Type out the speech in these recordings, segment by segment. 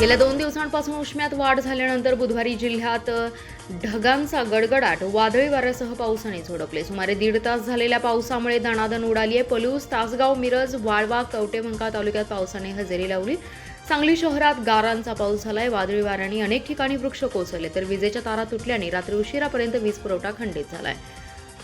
गेल्या दोन दिवसांपासून उष्म्यात वाढ झाल्यानंतर बुधवारी जिल्ह्यात ढगांचा गडगडाट वादळी वाऱ्यासह पावसाने झोडपले. सुमारे दीड तास झालेल्या पावसामुळे दणादण उडाली आहे पलूस तासगाव मिरज वाळवा कवटेमंका तालुक्यात पावसाने हजेरी लावली. सांगली शहरात गारांचा पाऊस झालाय. वादळी वाऱ्याने अनेक ठिकाणी वृक्ष कोसळले. तर विजेच्या तारा तुटल्याने रात्री उशिरापर्यंत वीज पुरवठा खंडित झालाय.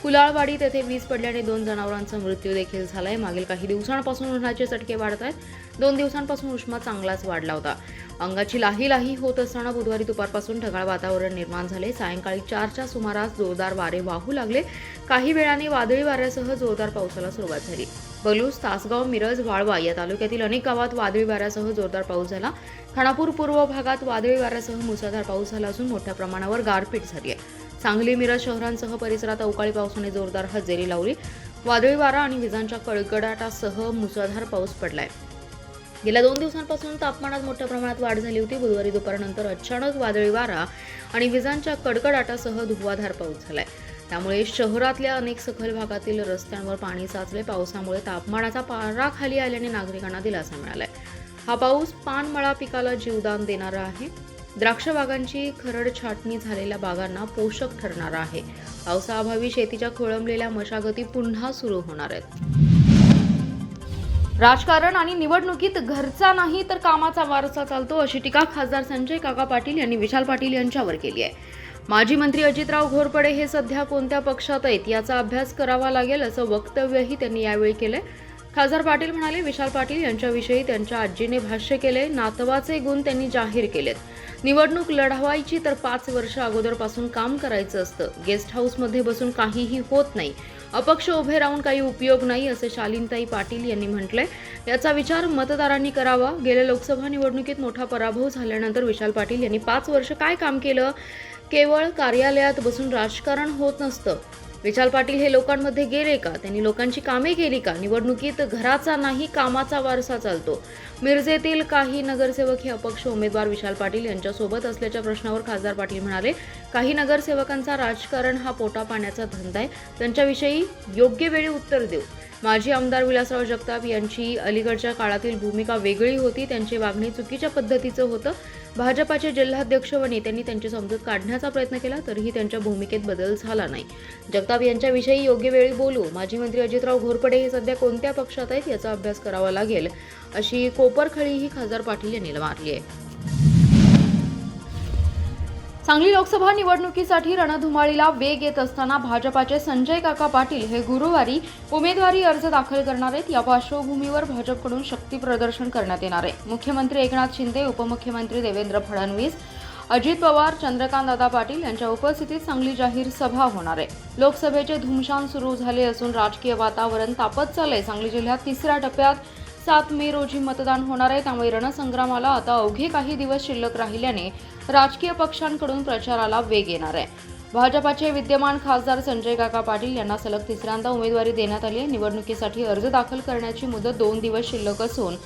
कुलाळवाडी तेथे वीज पडल्याने दोन जनावरांचा मृत्यू देखील झालाय. मागील काही दिवसांपासून उन्हाचे चटके वाढत आहेत. दोन दिवसांपासून उष्मा चांगलाच वाढला होता. अंगाची लाही लाही होत असताना बुधवारी दुपारपासून ढगाळ वातावरण निर्माण झाले. सायंकाळी चारच्या सुमारास जोरदार वारे वाहू लागले. काही वेळाने वादळी वाऱ्यासह जोरदार पावसाला सुरुवात झाली. बलूस तासगाव मिरज वाळवा या तालुक्यातील अनेक गावात वादळी वाऱ्यासह जोरदार पाऊस झाला. खानापूर पूर्व भागात वादळी वाऱ्यासह मुसळधार पाऊस झाला असून मोठ्या प्रमाणावर गारपीट झाली आहे. सांगली मिरज शहरांसह परिसरात अवकाळी पावसाने जोरदार हजेरी लावली. वादळी वारा आणि विजांच्या कडकडाटासह मुसळधार पाऊस पडलाय. गेल्या दोन दिवसांपासून तापमानात मोठ्या प्रमाणात वाढ झाली होती. बुधवारी दुपारनंतर अचानक वादळी वारा आणि विजांच्या कडकडाटासह धुवाधार पाऊस झालाय. त्यामुळे शहरातल्या अनेक सखल भागातील रस्त्यांवर पाणी साचले. पावसामुळे तापमानाचा पारा खाली आल्याने नागरिकांना दिलासा मिळालाय. हा पाऊस पानमळा पिकाला जीवदान देणारा आहे. द्राक्ष बागांची खरड छाटणी झालेल्या बागांना पोषक ठरणार आहे. पावसाअभावी शेतीच्या खोळंबलेल्या मशागती पुन्हा सुरू होणार आहेत. राजकारण आणि निवडणुकीत घरचा नाही तर कामाचा वारसा चालतो अशी टीका खासदार संजय काका पाटील यांनी विशाल पाटील यांच्यावर केली आहे. माजी मंत्री अजितराव घोरपडे हे सध्या कोणत्या पक्षात आहेत याचा अभ्यास करावा लागेल असं वक्तव्यही त्यांनी यावेळी केलंय. खासदार पाटील म्हणाले विशाल पाटील यांच्याविषयी त्यांच्या आजीने भाष्य केले नातवाचे गुण त्यांनी जाहीर केलेत. निवडणूक लढवायची तर पाच वर्ष अगोदरपासून काम करायचं असतं. गेस्ट हाऊसमध्ये बसून काहीही होत नाही. अपक्ष उभे राहून काही उपयोग नाही असे शालीनताई पाटील यांनी म्हटलंय. याचा विचार मतदारांनी करावा. गेल्या लोकसभा निवडणुकीत मोठा पराभव झाल्यानंतर विशाल पाटील यांनी पाच वर्ष काय काम केलं? केवळ कार्यालयात बसून राजकारण होत नसतं. विशाल पाटील हे लोकांमध्ये गेले का? त्यांनी लोकांची कामे केली का? निवडणुकीत घराचा नाही कामाचा वारसा चालतो. मिरजेतील काही नगरसेवक हे अपक्ष उमेदवार विशाल पाटील यांच्यासोबत असल्याच्या प्रश्नावर खासदार पाटील म्हणाले काही नगरसेवकांचा राजकारण हा पोटा पाण्याचा धंदा आहे. त्यांच्याविषयी योग्य वेळी उत्तर देऊ. माजी आमदार विलासराव जगताप यांची अलीकडच्या काळातील भूमिका वेगळी होती. त्यांची वागणी चुकीच्या पद्धतीचं होतं. भाजपाचे जिल्हाध्यक्ष व नेत्यांनी त्यांची समजूत काढण्याचा प्रयत्न केला तरीही त्यांच्या भूमिकेत बदल झाला नाही. जगताप यांच्याविषयी योग्य वेळी बोलू माजी मंत्री अजितराव घोरपडे हे सध्या कोणत्या पक्षात आहेत याचा अभ्यास करावा लागेल अशी कोपरखळी ही खासदार पाटील यांनी मारली आहे. सांगली लोकसभा निवडणुकीसाठी रणधुमाळीला वेग येत असताना भाजपाचे संजय काका पाटील हे गुरुवारी उमेदवारी अर्ज दाखल करणार आहेत. या पार्श्वभूमीवर भाजपकडून शक्ती प्रदर्शन करण्यात येणार आहे. मुख्यमंत्री एकनाथ शिंदे उपमुख्यमंत्री देवेंद्र फडणवीस अजित पवार चंद्रकांत दादा पाटील यांच्या उपस्थितीत सांगली जाहीर सभा होणार आहे. लोकसभेचे धुमशान सुरू झाले असून राजकीय वातावरण तापत चाललंय. सांगली जिल्ह्यात तिसऱ्या टप्प्यात सात मे रोजी मतदान होणार आहे. त्यामुळे रणसंग्रामाला आता अवघे काही दिवस शिल्लक राहिल्याने राजकीय पक्षांकडून प्रचाराला वेग येणार आहे. भाजपाचे विद्यमान खासदार संजय काका पाटील यांना सलग तिसऱ्यांदा उमेदवारी देण्यात आली आहे. निवडणुकीसाठी अर्ज दाखल करण्याची मुदत दोन दिवस शिल्लक असून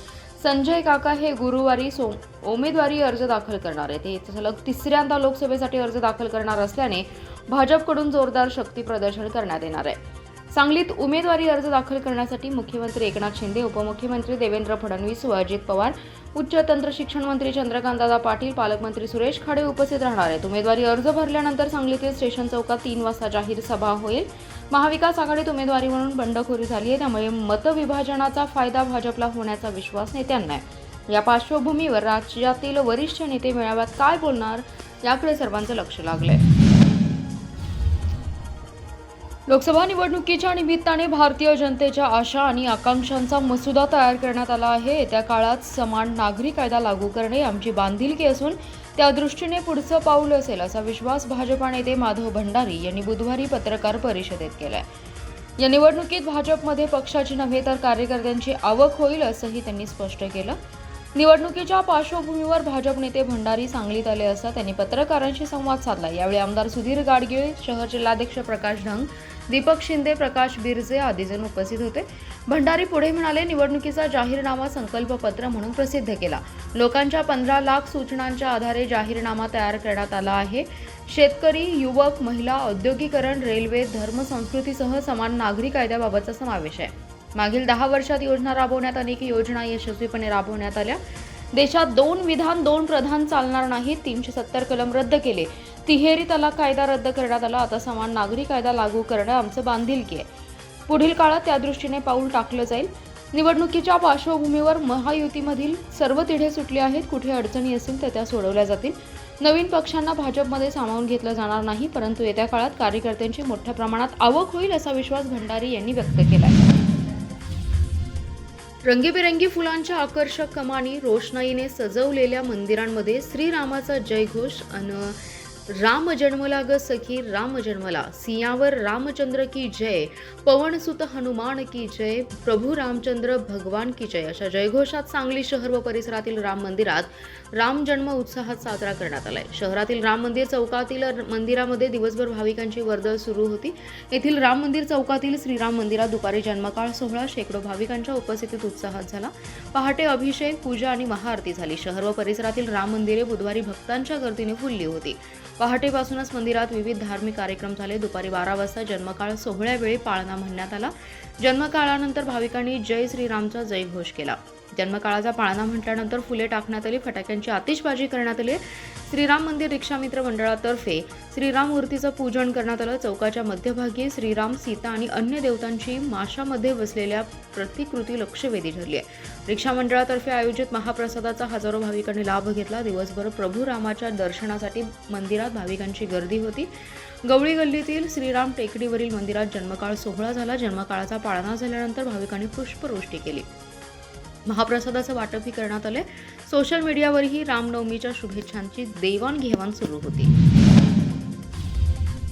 संजय काका हे गुरुवारी सोम उमेदवारी अर्ज दाखल करणार आहेत. ते सलग तिसऱ्यांदा लोकसभेसाठी अर्ज दाखल करणार असल्याने भाजपकडून जोरदार शक्ती प्रदर्शन करण्यात येणार आहे. सांगलीत उमेदवारी अर्ज दाखल करण्यासाठी मुख्यमंत्री एकनाथ शिंदे उपमुख्यमंत्री देवेंद्र फडणवीस व अजित पवार उच्च तंत्र शिक्षण मंत्री चंद्रकांतदादा पाटील पालकमंत्री सुरेश खाडे उपस्थित राहणार आहेत. उमेदवारी अर्ज भरल्यानंतर सांगलीतील स्टेशन चौकात तीन वाजता जाहीर सभा होईल. महाविकास आघाडीत उमेदवारी म्हणून बंडखोरी झाली आहे. त्यामुळे मतविभाजनाचा फायदा भाजपला होण्याचा विश्वास नेत्यांना आहे. या पार्श्वभूमीवर राज्यातील वरिष्ठ नेते मेळाव्यात काय बोलणार याकडे सर्वांचं लक्ष लागलंय. लोकसभा निवडणुकीच्या निमित्ताने भारतीय जनतेच्या आशा आणि आकांक्षांचा मसुदा तयार करण्यात आला आहे. येत्या काळात समान नागरी कायदा लागू करणे आमची बांधिलकी असून त्या दृष्टीने पुढचं पाऊल असेल असा विश्वास भाजपा नेते माधव भंडारी यांनी बुधवारी पत्रकार परिषदेत केलाय. या निवडणुकीत भाजपमध्ये पक्षाची नव्हे तर कार्यकर्त्यांची आवक होईल असंही त्यांनी स्पष्ट केलं. निवडणुकीच्या पार्श्वभूमीवर भाजप नेते भंडारी सांगलीत आले असता त्यांनी पत्रकारांशी संवाद साधला. यावेळी आमदार सुधीर गाडगीळ शहर जिल्हाध्यक्ष प्रकाश ढंग दीपक शिंदे प्रकाश बिरजे आदीजण उपस्थित होते. भंडारी पुढे म्हणाले निवडणुकीचा जाहीरनामा संकल्पपत्र म्हणून प्रसिद्ध केला. लोकांच्या पंधरा लाख सूचनांच्या आधारे जाहीरनामा तयार करण्यात आला आहे. शेतकरी युवक महिला औद्योगिकरण रेल्वे धर्म संस्कृतीसह समान नागरी कायद्याबाबतचा समावेश आहे. मागील दहा वर्षात योजना राबवण्यात अनेक योजना यशस्वीपणे राबवण्यात आल्या. देशात दोन विधान दोन प्रधान चालणार नाहीत तीनशे सत्तर कलम रद्द केले. तिहेरी तलाक कायदा रद्द करण्यात आला. आता समान नागरी कायदा लागू करणं आमचं बांधिलकी आहे. पुढील काळात त्या दृष्टीने पाऊल टाकलं जाईल. निवडणुकीच्या पार्श्वभूमीवर महायुतीमधील सर्व तिढे सुटले आहेत. कुठे अडचणी असतील तर त्या सोडवल्या जातील. नवीन पक्षांना भाजपमध्ये सामावून घेतलं जाणार नाही परंतु येत्या काळात कार्यकर्त्यांची मोठ्या प्रमाणात आवक होईल असा विश्वास भंडारी यांनी व्यक्त केला आहे रंगीबेरंगी फुलांच्या आकर्षक कमानी रोषणाईने सजवलेल्या मंदिरांमध्ये श्रीरामाचा जयघोष अन राम जन्मला ग सखी राम जन्मला. सियावर रामचंद्र की जय पवनसुत हनुमान की जय प्रभू रामचंद्र भगवान की जय. अशा जयघोषात सांगली शहर व परिसरातील राम मंदिरात राम जन्म उत्साहात साजरा करण्यात आलाय. शहरातील राम मंदिर चौकातील मंदिरामध्ये दिवसभर भाविकांची वर्दळ सुरू होती. येथील राम मंदिर चौकातील श्रीराम मंदिरात दुपारी जन्मकाळ सोहळा शेकडो भाविकांच्या उपस्थितीत उत्साहात झाला. पहाटे अभिषेक पूजा आणि महाआरती झाली. शहर व परिसरातील राम मंदिरे बुधवारी भक्तांच्या गर्दीने फुलली होती. पहाटेपासूनच मंदिरात विविध धार्मिक कार्यक्रम झाले. दुपारी बारा वाजता जन्मकाळ सोहळ्यावेळी पाळणा म्हणण्यात आला. जन्मकाळानंतर भाविकांनी जय श्रीरामचा जयघोष केला. जन्मकाळाचा पाळणा म्हटल्यानंतर फुले टाकण्यात आली फटाक्यांची आतिषबाजी करण्यात आली. श्रीराम मंदिर रिक्षा मित्र मंडळातर्फे श्रीराम मूर्तीचं पूजन करण्यात आलं. चौकाच्या मध्यभागी श्रीराम सीता आणि अन्य देवतांची माशामध्ये बसलेल्या प्रतिकृती लक्षवेधी ठरली आहे. रिक्षा मंडळातर्फे आयोजित महाप्रसादाचा हजारो भाविकांनी लाभ घेतला. दिवसभर प्रभू रामाच्या दर्शनासाठी मंदिरात भाविकांची गर्दी होती. गवळी गल्लीतील श्रीराम टेकडीवरील मंदिरात जन्मकाळ सोहळा झाला. जन्मकाळाचा पाळणा झाल्यानंतर भाविकांनी पुष्पवृष्टी केली. महाप्रसादाचं वाटपही करण्यात आले सोशल मीडियावरही रामनवमीच्या शुभेच्छांची देवाणघेवाण सुरू होती.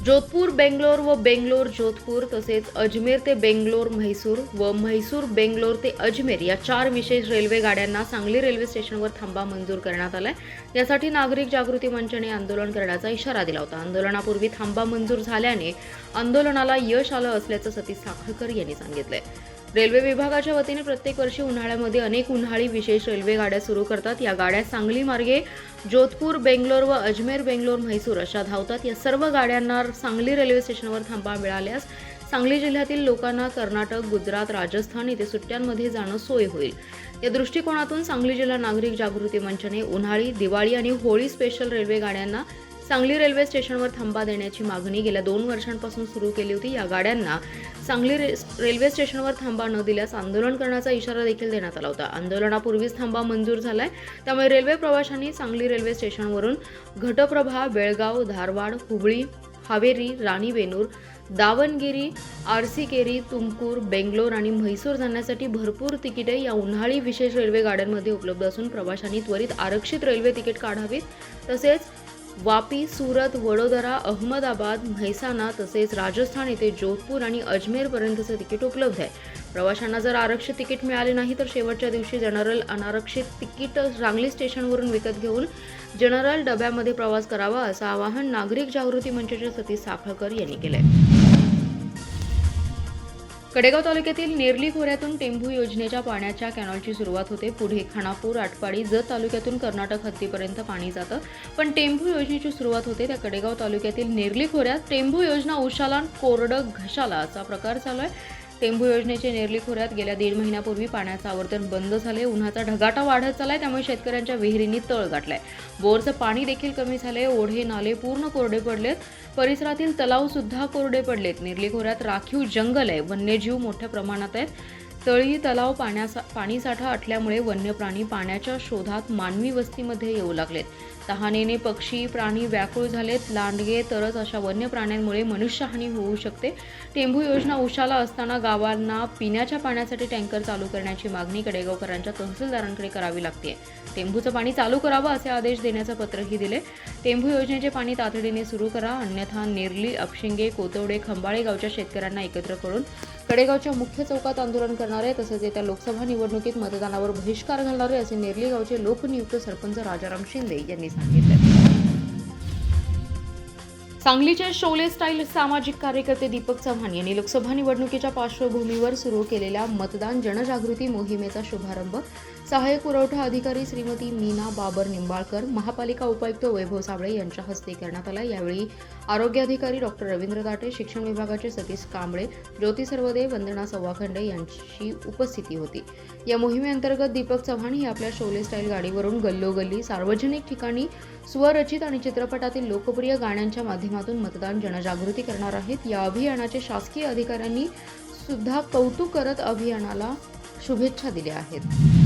जोधपूर बेंगलोर व बेंगलोर जोधपूर तसेच अजमेर ते बेंगलोर म्हैसूर व म्हैसूर बेंगलोर ते अजमेर या चार विशेष रेल्वे गाड्यांना सांगली रेल्वे स्टेशनवर थांबा मंजूर करण्यात आलाय. यासाठी नागरिक जागृती मंचाने आंदोलन करण्याचा इशारा दिला होता. आंदोलनापूर्वी थांबा मंजूर झाल्याने आंदोलनाला यश आलं असल्याचं सतीश साखळकर यांनी सांगितलंय. रेल्वे विभागाच्या वतीने प्रत्येक वर्षी उन्हाळ्यामध्ये अनेक उन्हाळी विशेष रेल्वे गाड्या सुरू करतात. या गाड्या सांगली मार्गे जोधपूर बेंगलोर व अजमेर बेंगलोर म्हैसूर अशा धावतात. या सर्व गाड्यांना सांगली रेल्वे स्टेशनवर थांबा मिळाल्यास सांगली जिल्ह्यातील लोकांना कर्नाटक गुजरात राजस्थान इथे सुट्ट्यांमध्ये जाणं सोय होईल. या दृष्टिकोनातून सांगली जिल्हा नागरिक जागृती मंचाने उन्हाळी दिवाळी आणि होळी स्पेशल रेल्वे गाड्यांना सांगली रेल्वे स्टेशनवर थांबा देण्याची मागणी गेल्या दोन वर्षांपासून सुरू केली होती. या गाड्यांना सांगली रे रेल्वे स्टेशनवर थांबा न दिल्यास आंदोलन करण्याचा इशारा देखील देण्यात आला होता. आंदोलनापूर्वीच थांबा मंजूर झालाय. त्यामुळे रेल्वे प्रवाशांनी सांगली रेल्वे स्टेशनवरून घटप्रभा बेळगाव धारवाड हुबळी हावेरी राणी वेनूर दावणगिरी आरसीकेरी तुमकूर बेंगलोर आणि म्हैसूर जाण्यासाठी भरपूर तिकिटे या उन्हाळी विशेष रेल्वे गाड्यांमध्ये उपलब्ध असून प्रवाशांनी त्वरित आरक्षित रेल्वे तिकीट काढावीत. तसेच वापी सुरत वडोदरा अहमदाबाद म्हैसाणा तसेच राजस्थान येथे जोधपूर आणि अजमेरपर्यंतचं तिकीट उपलब्ध आहे. प्रवाशांना जर आरक्षित तिकीट मिळाले नाही तर शेवटच्या दिवशी जनरल अनारक्षित तिकीट सांगली स्टेशनवरून विकत घेऊन जनरल डब्यामध्ये प्रवास करावा असं आवाहन नागरिक जागृती मंचाच्या सतीश साखळकर यांनी केलं आहे कडेगाव तालुक्यातील नेरली खोऱ्यातून टेंभू योजनेच्या पाण्याच्या कॅनॉलची सुरुवात होते. पुढे खानापूर आटपाडी जत तालुक्यातून कर्नाटक हद्दीपर्यंत पाणी जातं. पण टेंभू योजनेची सुरुवात होते त्या कडेगाव तालुक्यातील नेरली खोऱ्यात. टेंभू योजना उशाला कोरडं घशाला असा प्रकार चालू आहे. टेंभू योजनेचे नेरली खोऱ्यात गेल्या दीड महिन्यापूर्वी पाण्याचं आवर्तन बंद झाले उन्हाचा ढगाटा वाढत चालाय त्यामुळे शेतकऱ्यांच्या विहिरींनी तळ गाठलाय. बोरचं पाणी देखील कमी झाले ओढे नाले पूर्ण कोरडे पडलेत. परिसरातील तलाव सुद्धा कोरडे पडलेत. नेरली खोऱ्यात राखीव जंगल आहे वन्यजीव मोठ्या प्रमाणात आहेत. तळी तलाव पाण्यासा पाणीसाठा आटल्यामुळे वन्य प्राणी पाण्याच्या शोधात मानवी वस्तीमध्ये येऊ लागलेत. तहानेने पक्षी प्राणी व्याकुळ झालेत. लांडगे तरच अशा वन्य प्राण्यांमुळे मनुष्यहानी होऊ शकते. टेंभू योजना उशाला असताना गावांना पिण्याच्या पाण्यासाठी टँकर चालू करण्याची मागणी कडेगावकरांच्या तहसीलदारांकडे करावी लागते टेंभूचं पाणी चालू करावं असे आदेश देण्याचं पत्रही दिले. टेंभू योजनेचे पाणी तातडीने सुरू करा. अन्यथा नेरली अपशिंगे कोतवडे खंबाळे गावच्या शेतकऱ्यांना एकत्र करून कडेगावच्या मुख्य चौकात आंदोलन करणारे तसेच येत्या लोकसभा निवडणुकीत मतदानावर बहिष्कार घालणारे असे नेरली गावचे लोकनियुक्त सरपंच राजाराम शिंदे यांनी सांगितले. सांगलीचे शोले स्टाईल सामाजिक कार्यकर्ते दीपक चव्हाण यांनी लोकसभा निवडणुकीच्या पार्श्वभूमीवर सुरू केलेल्या मतदान जनजागृती मोहिमेचा शुभारंभ सहाय्यक पुरवठा अधिकारी श्रीमती मीना बाबर निंबाळकर महापालिका उपायुक्त वैभव साबळे यांच्या हस्ते करण्यात आला. यावेळी आरोग्य अधिकारी डॉक्टर रवींद्र दाटे शिक्षण विभागाचे सतीश कांबळे ज्योती सर्वदे वंदना सव्वाखंडे यांची उपस्थिती होती. या मोहिमेअंतर्गत दीपक चव्हाण ही आपल्या शोले स्टाईल गाडीवरून गल्लोगल्ली सार्वजनिक ठिकाणी स्वरचित आणि चित्रपटातील लोकप्रिय गाण्यांच्या माध्यमातून मतदान जनजागृती करणार आहेत. या अभियानाचे शासकीय अधिकाऱ्यांनी सुद्धा कौतुक करत अभियानाला शुभेच्छा दिल्या आहेत.